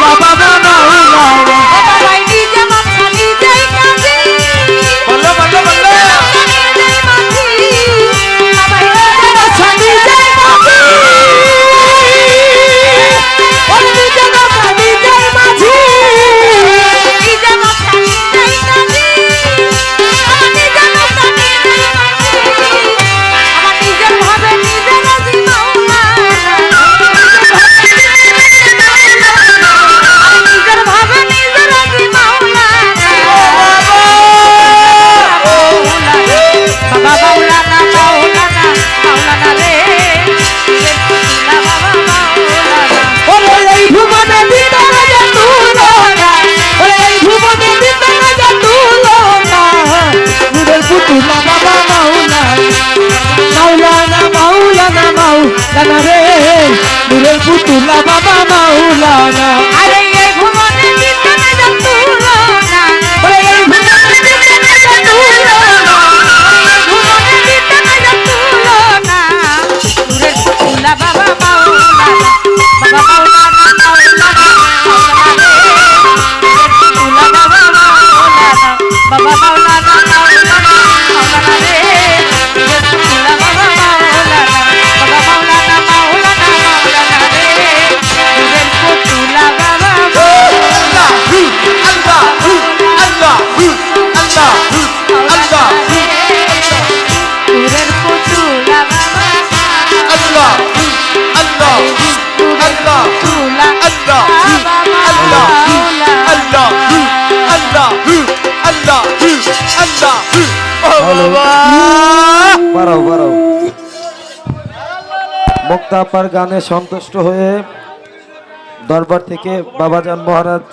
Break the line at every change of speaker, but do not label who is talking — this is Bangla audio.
Baba মাওলানা রে
নূরের পুতুলা বাবা মাওলানা বক্তা আপার গানে সন্তুষ্ট হয়ে দরবার থেকে বাবাজান মহারাজ